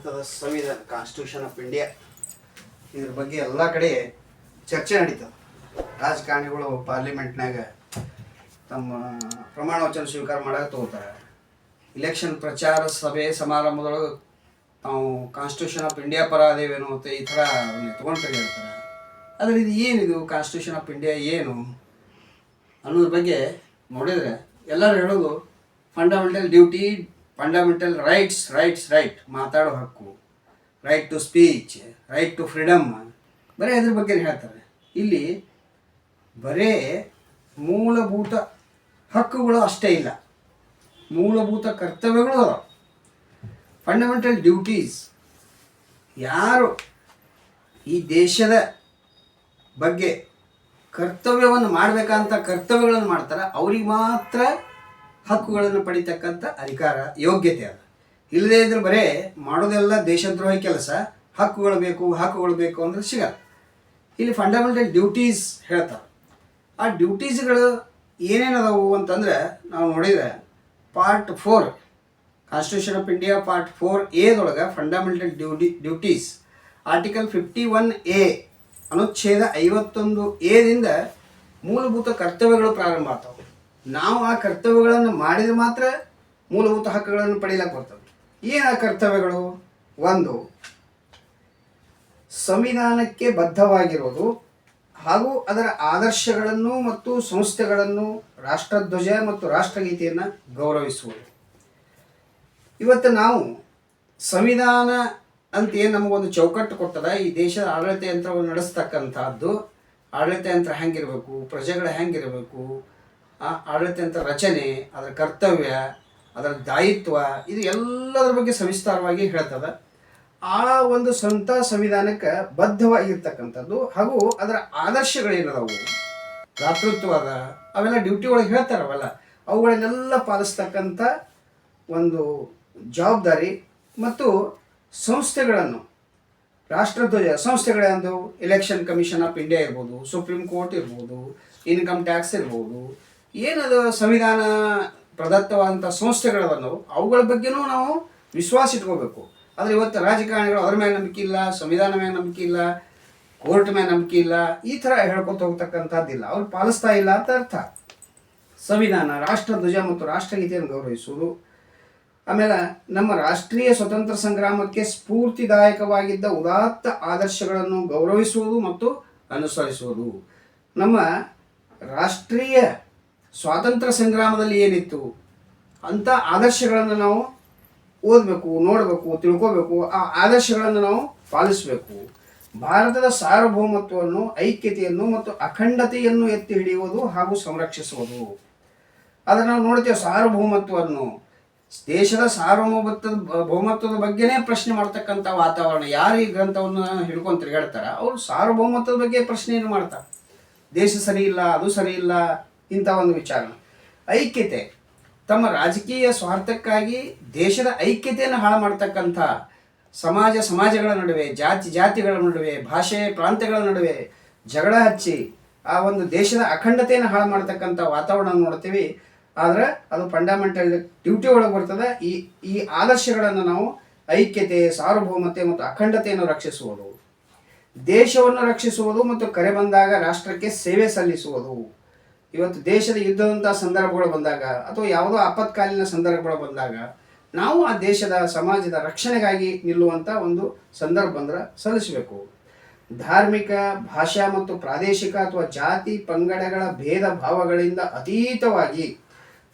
ಭಾರತದ ಸಂವಿಧಾನ constitution of India ಇದ್ರ ಬಗ್ಗೆ ಎಲ್ಲ ಕಡೆ ಚರ್ಚೆ ನಡೀತದೆ ರಾಜಕಾರಣಿಗಳು ಪಾರ್ಲಿಮೆಂಟ್ನಾಗ ತಮ್ಮ ಪ್ರಮಾಣ ವಚನ ಸ್ವೀಕಾರ ಮಾಡಕ್ಕೆ ತಗೋತಾರೆ. ಇಲೆಕ್ಷನ್ ಪ್ರಚಾರ ಸಭೆ ಸಮಾರಂಭದೊಳಗೆ ನಾವು ಕಾನ್ಸ್ಟಿಟ್ಯೂಷನ್ ಆಫ್ ಇಂಡಿಯಾ ಪರ ಅದೇವೇನು ಅಂತ ಈ ಥರ ತೊಗೊಂಡು ಹೇಳ್ತಾರೆ. ಆದರೆ ಇದು ಏನಿದು? ಕಾನ್ಸ್ಟಿಟ್ಯೂಷನ್ ಆಫ್ ಇಂಡಿಯಾ ಏನು? ಅನ್ನೋದ್ರ ಬಗ್ಗೆ ನೋಡಿದರೆ ಎಲ್ಲರೂ ಹೇಳೋದು fundamental duty fundamental rights rights right ಮಾತಾಡೋ ಹಕ್ಕು. Right to speech right to freedom ಬರೀ ಅದ್ರ ಬಗ್ಗೆ ಹೇಳ್ತಾರೆ. ಇಲ್ಲಿ ಬರೇ ಮೂಲಭೂತ ಹಕ್ಕುಗಳು ಅಷ್ಟೇ ಇಲ್ಲ. ಮೂಲಭೂತ ಕರ್ತವ್ಯಗಳು ಫಂಡಮೆಂಟಲ್ ಡ್ಯೂಟೀಸ್ ಯಾರು ಈ ದೇಶದ ಬಗ್ಗೆ ಕರ್ತವ್ಯವನ್ನು ಮಾಡಬೇಕಂತ ಕರ್ತವ್ಯಗಳನ್ನು ಮಾಡ್ತಾರೆ, ಅವ್ರಿಗೆ ಮಾತ್ರ ಹಕ್ಕುಗಳನ್ನು ಪಡಿತಕ್ಕಂಥ ಅಧಿಕಾರ ಯೋಗ್ಯತೆ ಅದ ಇಲ್ಲದೇ ಇದ್ರೆ ಬರೇ ಮಾಡೋದೆಲ್ಲ ದೇಶದ್ರೋಹಿ ಕೆಲಸ, ಹಕ್ಕುಗಳು ಬೇಕು ಹಕ್ಕುಗಳು ಬೇಕು ಅಂದ್ರೆ ಸಿಗಲ್ಲ. ಇಲ್ಲಿ ಫಂಡಮೆಂಟಲ್ ಡ್ಯೂಟೀಸ್ ಹೇಳ್ತಾರೆ. ಆ ಡ್ಯೂಟೀಸ್ಗಳು ಏನೇನದಾವು ಅಂತಂದ್ರೆ ನಾವು ನೋಡಿದರೆ part four constitution of India part four ಎದೊಳಗೆ fundamental duty duties article fifty one A ಅನುಚ್ಛೇದ ಐವತ್ತೊಂದು ಎದಿಂದ ಮೂಲಭೂತ ಕರ್ತವ್ಯಗಳು ಪ್ರಾರಂಭ ಆಗ್ತವೆ. ನಾವು ಆ ಕರ್ತವ್ಯಗಳನ್ನು ಮಾಡಿದ್ರೆ ಮಾತ್ರ ಮೂಲಭೂತ ಹಕ್ಕುಗಳನ್ನು ಪಡೆಯಲಿಕ್ಕೆ ಬರ್ತವೆ. ಏನು ಆ ಕರ್ತವ್ಯಗಳು? ಒಂದು, ಸಂವಿಧಾನಕ್ಕೆ ಬದ್ಧವಾಗಿರೋದು ಹಾಗೂ ಅದರ ಆದರ್ಶಗಳನ್ನು ಮತ್ತು ಸಂಸ್ಥೆಗಳನ್ನು ರಾಷ್ಟ್ರಧ್ವಜ ಮತ್ತು ರಾಷ್ಟ್ರಗೀತೆಯನ್ನು ಗೌರವಿಸುವುದು. ಇವತ್ತು ನಾವು ಸಂವಿಧಾನ ಅಂತ ಏನು ನಮಗೊಂದು ಚೌಕಟ್ಟು ಕೊಟ್ಟದ ಈ ದೇಶದ ಆಡಳಿತ ಯಂತ್ರವನ್ನು ನಡೆಸ್ತಕ್ಕಂಥದ್ದು, ಆಡಳಿತ ಯಂತ್ರ ಹೆಂಗಿರಬೇಕು, ಪ್ರಜೆಗಳು ಹೆಂಗಿರಬೇಕು ಆ ಆಡಳಿತ ಯಂತ್ರ ರಚನೆ, ಅದರ ಕರ್ತವ್ಯ, ಅದರ ದಾಯಿತ್ವ, ಇದು ಎಲ್ಲದರ ಬಗ್ಗೆ ಸವಿಸ್ತಾರವಾಗಿ ಹೇಳ್ತದೆ. ಆ ಒಂದು ಸ್ವಂತ ಸಂವಿಧಾನಕ್ಕೆ ಬದ್ಧವಾಗಿರ್ತಕ್ಕಂಥದ್ದು ಹಾಗೂ ಅದರ ಆದರ್ಶಗಳೇನದವು? ಭ್ರಾತೃತ್ವ ಅದ ಅವೆಲ್ಲ ಡ್ಯೂಟಿ ಒಳಗೆ ಹೇಳ್ತಾರೆ ಅವುಗಳನ್ನೆಲ್ಲ ಪಾಲಿಸ್ತಕ್ಕಂಥ ಒಂದು ಜವಾಬ್ದಾರಿ ಮತ್ತು ಸಂಸ್ಥೆಗಳನ್ನು, ರಾಷ್ಟ್ರಧ್ವಜ ಸಂಸ್ಥೆಗಳಂದು ಎಲೆಕ್ಷನ್ ಕಮಿಷನ್ ಆಫ್ ಇಂಡಿಯಾ ಇರ್ಬೋದು ಸುಪ್ರೀಂ ಕೋರ್ಟ್ ಇರ್ಬೋದು ಇನ್ಕಮ್ ಟ್ಯಾಕ್ಸ್ ಇರ್ಬೋದು ಏನದು ಸಂವಿಧಾನ ಪ್ರದತ್ತವಾದಂಥ ಸಂಸ್ಥೆಗಳವನ್ನು? ಅವುಗಳ ಬಗ್ಗೆನೂ ನಾವು ವಿಶ್ವಾಸ ಇಟ್ಕೋಬೇಕು. ಆದರೆ ಇವತ್ತು ರಾಜಕಾರಣಿಗಳು ಅದ್ರ ಮೇಲೆ ನಂಬಿಕೆ ಇಲ್ಲ, ಸಂವಿಧಾನ ಮೇಲೆ ನಂಬಿಕೆ ಇಲ್ಲ, ಕೋರ್ಟ್ ಮೇಲೆ ನಂಬಿಕೆ ಇಲ್ಲ, ಈ ಥರ ಹೇಳ್ಕೊತ ಹೋಗ್ತಕ್ಕಂಥದ್ದಿಲ್ಲ ಅವ್ರು ಪಾಲಿಸ್ತಾ ಇಲ್ಲ ಅಂತ ಅರ್ಥ. ಸಂವಿಧಾನ, ರಾಷ್ಟ್ರ ಧ್ವಜ ಮತ್ತು ರಾಷ್ಟ್ರಗೀತೆಯನ್ನು ಗೌರವಿಸುವುದು. ಆಮೇಲೆ ನಮ್ಮ ರಾಷ್ಟ್ರೀಯ ಸ್ವತಂತ್ರ ಸಂಗ್ರಾಮಕ್ಕೆ ಸ್ಫೂರ್ತಿದಾಯಕವಾಗಿದ್ದ ಉದಾತ್ತ ಆದರ್ಶಗಳನ್ನು ಗೌರವಿಸುವುದು ಮತ್ತು ಅನುಸರಿಸುವುದು. ನಮ್ಮ ರಾಷ್ಟ್ರೀಯ ಸ್ವಾತಂತ್ರ್ಯ ಸಂಗ್ರಾಮದಲ್ಲಿ ಏನಿತ್ತು? ಅಂಥ ಆದರ್ಶಗಳನ್ನು ನಾವು ಓದಬೇಕು, ನೋಡಬೇಕು, ತಿಳ್ಕೋಬೇಕು, ಆ ಆದರ್ಶಗಳನ್ನು ನಾವು ಪಾಲಿಸಬೇಕು. ಭಾರತದ ಸಾರ್ವಭೌಮತ್ವವನ್ನು, ಐಕ್ಯತೆಯನ್ನು ಮತ್ತು ಅಖಂಡತೆಯನ್ನು ಎತ್ತಿ ಹಿಡಿಯುವುದು ಹಾಗೂ ಸಂರಕ್ಷಿಸುವುದು. ಅದನ್ನು ನಾವು ನೋಡ್ತೇವೆ, ಸಾರ್ವಭೌಮತ್ವವನ್ನು. ದೇಶದ ಸಾರ್ವಭೌಮತ್ವದ ಭೌಮತ್ವದ ಬಗ್ಗೆನೇ ಪ್ರಶ್ನೆ ಮಾಡ್ತಕ್ಕಂಥ ವಾತಾವರಣ. ಯಾರು ಈ ಗ್ರಂಥವನ್ನು ಹಿಡ್ಕೊಂಡು ತಿರುಗಾಡ್ತಾರ ಅವರು ಸಾರ್ವಭೌಮತ್ವದ ಬಗ್ಗೆ ಪ್ರಶ್ನೆಯನ್ನು ಮಾಡ್ತಾರೆ. ದೇಶ ಸರಿ ಇಲ್ಲ, ಅದು ಸರಿ ಇಲ್ಲ ಇಂಥ ಒಂದು ವಿಚಾರ. ಐಕ್ಯತೆ. ತಮ್ಮ ರಾಜಕೀಯ ಸ್ವಾರ್ಥಕ್ಕಾಗಿ ದೇಶದ ಐಕ್ಯತೆಯನ್ನು ಹಾಳು ಮಾಡ್ತಕ್ಕಂಥ ಸಮಾಜ ಸಮಾಜಗಳ ನಡುವೆ, ಜಾತಿ ಜಾತಿಗಳ ನಡುವೆ, ಭಾಷೆ ಪ್ರಾಂತ್ಯಗಳ ನಡುವೆ ಜಗಳ ಹಚ್ಚಿ ಆ ಒಂದು ದೇಶದ ಅಖಂಡತೆಯನ್ನು ಹಾಳು ಮಾಡ್ತಕ್ಕಂಥ ವಾತಾವರಣ ನೋಡ್ತೀವಿ. ಆದರೆ ಅದು ಫಂಡಮೆಂಟಲ್ ಡ್ಯೂಟಿ ಒಳಗೆ ಬರ್ತದೆ. ಈ ಈ ಆದರ್ಶಗಳನ್ನು ನಾವು ಐಕ್ಯತೆ, ಸಾರ್ವಭೌಮತೆ ಮತ್ತು ಅಖಂಡತೆಯನ್ನು ರಕ್ಷಿಸುವುದು. ದೇಶವನ್ನು ರಕ್ಷಿಸುವುದು ಮತ್ತು ಕರೆ ಬಂದಾಗ ರಾಷ್ಟ್ರಕ್ಕೆ ಸೇವೆ ಸಲ್ಲಿಸುವುದು. ಇವತ್ತು ದೇಶದ ಯುದ್ಧದಂಥ ಸಂದರ್ಭಗಳು ಬಂದಾಗ, ಅಥವಾ ಯಾವುದೋ ಆಪತ್ಕಾಲೀನ ಸಂದರ್ಭಗಳು ಬಂದಾಗ, ನಾವು ಆ ದೇಶದ ಸಮಾಜದ ರಕ್ಷಣೆಗಾಗಿ ನಿಲ್ಲುವಂಥ ಒಂದು ಸಂದರ್ಭ ಬಂದ್ರೆ ಸಲ್ಲಿಸಬೇಕು. ಧಾರ್ಮಿಕ, ಭಾಷಾ ಮತ್ತು ಪ್ರಾದೇಶಿಕ ಅಥವಾ ಜಾತಿ, ಪಂಗಡಗಳ ಭೇದ ಭಾವಗಳಿಂದ ಅತೀತವಾಗಿ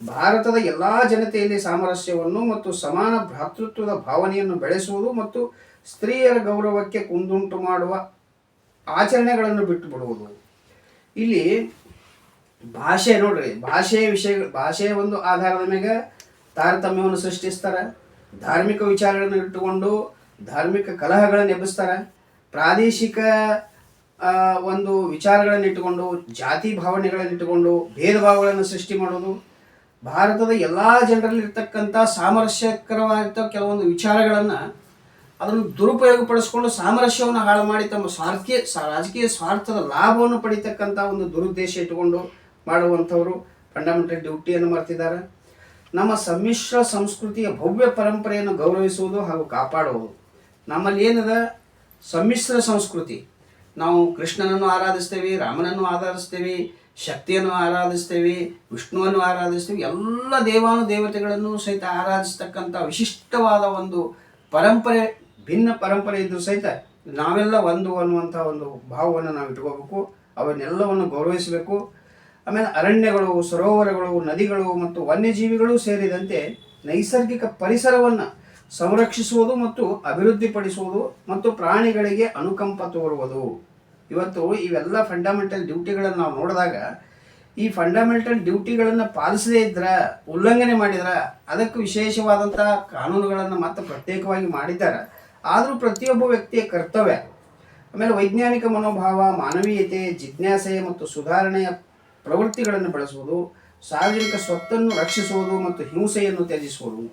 ಭಾರತದ ಎಲ್ಲ ಜನತೆಯಲ್ಲಿ ಸಾಮರಸ್ಯವನ್ನು ಮತ್ತು ಸಮಾನ ಭ್ರಾತೃತ್ವದ ಭಾವನೆಯನ್ನು ಬೆಳೆಸುವುದು ಮತ್ತು ಸ್ತ್ರೀಯರ ಗೌರವಕ್ಕೆ ಕುಂದುಂಟು ಮಾಡುವ ಆಚರಣೆಗಳನ್ನು ಬಿಟ್ಟು ಬಿಡುವುದು ಇಲ್ಲಿ ಭಾಷೆ ನೋಡ್ರಿ, ಭಾಷೆ ವಿಷಯ, ಭಾಷೆ ಒಂದು ಆಧಾರದ ಮೇಲೆ ತಾರತಮ್ಯವನ್ನು ಸೃಷ್ಟಿಸ್ತಾರೆ. ಧಾರ್ಮಿಕ ವಿಚಾರಗಳನ್ನು ಇಟ್ಟುಕೊಂಡು ಧಾರ್ಮಿಕ ಕಲಹಗಳನ್ನು ಎಬ್ಬಿಸ್ತಾರೆ. ಪ್ರಾದೇಶಿಕ ಒಂದು ವಿಚಾರಗಳನ್ನು ಇಟ್ಟುಕೊಂಡು, ಜಾತಿ ಭಾವನೆಗಳನ್ನು ಇಟ್ಟುಕೊಂಡು ಭೇದ ಭಾವಗಳನ್ನು ಸೃಷ್ಟಿ ಮಾಡೋದು ಭಾರತದ ಎಲ್ಲ ಜನರಲ್ಲಿ ಇರ್ತಕ್ಕಂಥ ಸಾಮರಸ್ಯಕರವಾಗಿದ್ದ ಕೆಲವೊಂದು ವಿಚಾರಗಳನ್ನು ಅದನ್ನು ದುರುಪಯೋಗಪಡಿಸ್ಕೊಂಡು ಸಾಮರಸ್ಯವನ್ನು ಹಾಳು ಮಾಡಿ ತಮ್ಮ ಸ್ವಾರ್ಥೀಯ, ರಾಜಕೀಯ ಸ್ವಾರ್ಥದ ಲಾಭವನ್ನು ಪಡಿತಕ್ಕಂಥ ಒಂದು ದುರುದ್ದೇಶ ಇಟ್ಟುಕೊಂಡು ಮಾಡುವಂಥವರು ಫಂಡಮೆಂಟಲ್ ಡ್ಯೂಟಿಯನ್ನು ಮಾಡ್ತಿದ್ದಾರೆ. ನಮ್ಮ ಸಮ್ಮಿಶ್ರ ಸಂಸ್ಕೃತಿಯ ಭವ್ಯ ಪರಂಪರೆಯನ್ನು ಗೌರವಿಸುವುದು ಹಾಗೂ ಕಾಪಾಡುವುದು. ನಮ್ಮಲ್ಲಿ ಏನದ? ಸಮ್ಮಿಶ್ರ ಸಂಸ್ಕೃತಿ. ನಾವು ಕೃಷ್ಣನನ್ನು ಆರಾಧಿಸ್ತೇವೆ, ರಾಮನನ್ನು ಆರಾಧಿಸ್ತೇವೆ, ಶಕ್ತಿಯನ್ನು ಆರಾಧಿಸ್ತೇವೆ, ವಿಷ್ಣುವನ್ನು ಆರಾಧಿಸ್ತೇವೆ, ಎಲ್ಲ ದೇವಾನು ದೇವತೆಗಳನ್ನು ಸಹಿತ ಆರಾಧಿಸ್ತಕ್ಕಂಥ ವಿಶಿಷ್ಟವಾದ ಒಂದು ಪರಂಪರೆ, ಭಿನ್ನ ಪರಂಪರೆ ಇದ್ದರೂ ಸಹಿತ ನಾವೆಲ್ಲ ಒಂದು ಅನ್ನುವಂಥ ಒಂದು ಭಾವವನ್ನು ನಾವು ಇಟ್ಕೋಬೇಕು. ಅವನ್ನೆಲ್ಲವನ್ನು ಗೌರವಿಸಬೇಕು. ಆಮೇಲೆ ಅರಣ್ಯಗಳು, ಸರೋವರಗಳು, ನದಿಗಳು ಮತ್ತು ವನ್ಯಜೀವಿಗಳು ಸೇರಿದಂತೆ ನೈಸರ್ಗಿಕ ಪರಿಸರವನ್ನು ಸಂರಕ್ಷಿಸುವುದು ಮತ್ತು ಅಭಿವೃದ್ಧಿಪಡಿಸುವುದು ಮತ್ತು ಪ್ರಾಣಿಗಳಿಗೆ ಅನುಕಂಪ ತೋರುವುದು. ಇವತ್ತು ಇವೆಲ್ಲ ಫಂಡಮೆಂಟಲ್ ಡ್ಯೂಟಿಗಳನ್ನು ನಾವು ನೋಡಿದಾಗ, ಈ ಫಂಡಮೆಂಟಲ್ ಡ್ಯೂಟಿಗಳನ್ನು ಪಾಲಿಸದೇ ಇದ್ರ, ಉಲ್ಲಂಘನೆ ಮಾಡಿದ್ರ, ಅದಕ್ಕೆ ವಿಶೇಷವಾದಂಥ ಕಾನೂನುಗಳನ್ನು ಮತ್ತೆ ಪ್ರತ್ಯೇಕವಾಗಿ ಮಾಡಿದ್ದಾರೆ. ಆದರೂ ಪ್ರತಿಯೊಬ್ಬ ವ್ಯಕ್ತಿಯ ಕರ್ತವ್ಯ. ಆಮೇಲೆ ವೈಜ್ಞಾನಿಕ ಮನೋಭಾವ, ಮಾನವೀಯತೆ, ಜಿಜ್ಞಾಸೆ ಮತ್ತು ಸುಧಾರಣೆಯ ಪ್ರವೃತ್ತಿಗಳನ್ನು ಬಳಸುವುದು, ಸಾರ್ವಜನಿಕ ಸ್ವತ್ತನ್ನು ರಕ್ಷಿಸುವುದು ಮತ್ತು ಹಿಂಸೆಯನ್ನು ತ್ಯಜಿಸುವುದು.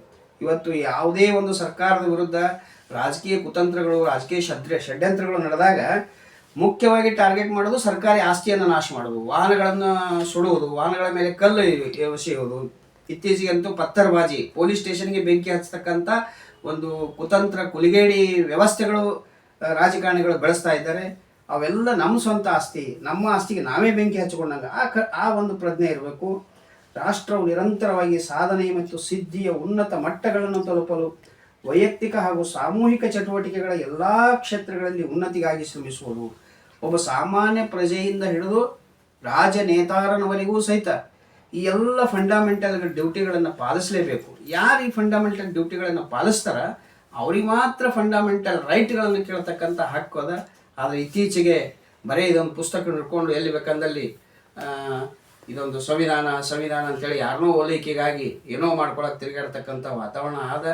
ಇವತ್ತು ಯಾವುದೇ ಒಂದು ಸರ್ಕಾರದ ವಿರುದ್ಧ ರಾಜಕೀಯ ಕುತಂತ್ರಗಳು, ರಾಜಕೀಯ ಷಡ್ಯ ಷಡ್ಯಂತ್ರಗಳು ನಡೆದಾಗ ಮುಖ್ಯವಾಗಿ ಟಾರ್ಗೆಟ್ ಮಾಡೋದು ಸರ್ಕಾರಿ ಆಸ್ತಿಯನ್ನು ನಾಶ ಮಾಡೋದು ವಾಹನಗಳನ್ನು ಸುಡುವುದು, ವಾಹನಗಳ ಮೇಲೆ ಕಲ್ಲು ಎಸೆಯುವುದು ಇತ್ತೀಚೆಗಂತೂ ಪತ್ತರ್ಬಾಜಿ, ಪೊಲೀಸ್ ಸ್ಟೇಷನ್ಗೆ ಬೆಂಕಿ ಹಚ್ಚತಕ್ಕಂಥ ಒಂದು ಕುತಂತ್ರ, ಕುಲಿಗೇಡಿ ವ್ಯವಸ್ಥೆಗಳು, ರಾಜಕಾರಣಿಗಳು ಬೆಳೆಸ್ತಾ ಇದ್ದಾರೆ. ಅವೆಲ್ಲ ನಮ್ಮ ಸ್ವಂತ ಆಸ್ತಿ, ನಮ್ಮ ಆಸ್ತಿಗೆ ನಾವೇ ಬೆಂಕಿ ಹಚ್ಚಿಕೊಂಡಂಗೆ ಆ ಕ, ಆ ಒಂದು ಪ್ರಜ್ಞೆ ಇರಬೇಕು. ರಾಷ್ಟ್ರವು ನಿರಂತರವಾಗಿ ಸಾಧನೆ ಮತ್ತು ಸಿದ್ಧಿಯ ಉನ್ನತ ಮಟ್ಟಗಳನ್ನು ತಲುಪಲು ವೈಯಕ್ತಿಕ ಹಾಗೂ ಸಾಮೂಹಿಕ ಚಟುವಟಿಕೆಗಳ ಎಲ್ಲ ಕ್ಷೇತ್ರಗಳಲ್ಲಿ ಉನ್ನತಿಗಾಗಿ ಶ್ರಮಿಸುವುದು. ಒಬ್ಬ ಸಾಮಾನ್ಯ ಪ್ರಜೆಯಿಂದ ಹಿಡಿದು ರಾಜನೇತಾರನವರೆಗೂ ಸಹಿತ ಈ ಎಲ್ಲ ಫಂಡಮೆಂಟಲ್ ಡ್ಯೂಟಿಗಳನ್ನು ಪಾಲಿಸಲೇಬೇಕು. ಯಾರು ಈ ಫಂಡಮೆಂಟಲ್ ಡ್ಯೂಟಿಗಳನ್ನು ಪಾಲಿಸ್ತಾರ? ಅವ್ರಿಗೆ ಮಾತ್ರ ಫಂಡಮೆಂಟಲ್ ರೈಟ್ಗಳನ್ನು ಕೇಳ್ತಕ್ಕಂಥ ಹಕ್ಕು ಅದ. ಆದರೆ ಇತ್ತೀಚೆಗೆ ಬರೀ ಇದೊಂದು ಪುಸ್ತಕ ಹಿಡ್ಕೊಂಡು ಎಲ್ಲಿ ಬೇಕಂದಲ್ಲಿ ಇದೊಂದು ಸಂವಿಧಾನ ಸಂವಿಧಾನ ಅಂತೇಳಿ ಯಾರನ್ನೋ ಓಲೈಕೆಗಾಗಿ ಏನೋ ಮಾಡ್ಕೊಳಕ್ಕೆ ತಿರುಗಾಡ್ತಕ್ಕಂಥ ವಾತಾವರಣ ಆದ.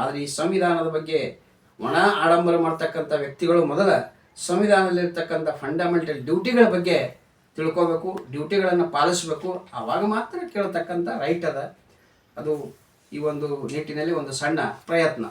ಆದರೆ ಈ ಸಂವಿಧಾನದ ಬಗ್ಗೆ ಒಣ ಆಡಂಬರ ಮಾಡ್ತಕ್ಕಂಥ ವ್ಯಕ್ತಿಗಳು ಮೊದಲ ಸಂವಿಧಾನದಲ್ಲಿರ್ತಕ್ಕಂಥ ಫಂಡಮೆಂಟಲ್ ಡ್ಯೂಟಿಗಳ ಬಗ್ಗೆ ತಿಳ್ಕೋಬೇಕು ಡ್ಯೂಟಿಗಳನ್ನು ಪಾಲಿಸಬೇಕು. ಆವಾಗ ಮಾತ್ರ ಕೇಳ್ತಕ್ಕಂಥ ರೈಟ್ ಅದ. ಅದು ಈ ಒಂದು ನಿಟ್ಟಿನಲ್ಲಿ ಒಂದು ಸಣ್ಣ ಪ್ರಯತ್ನ.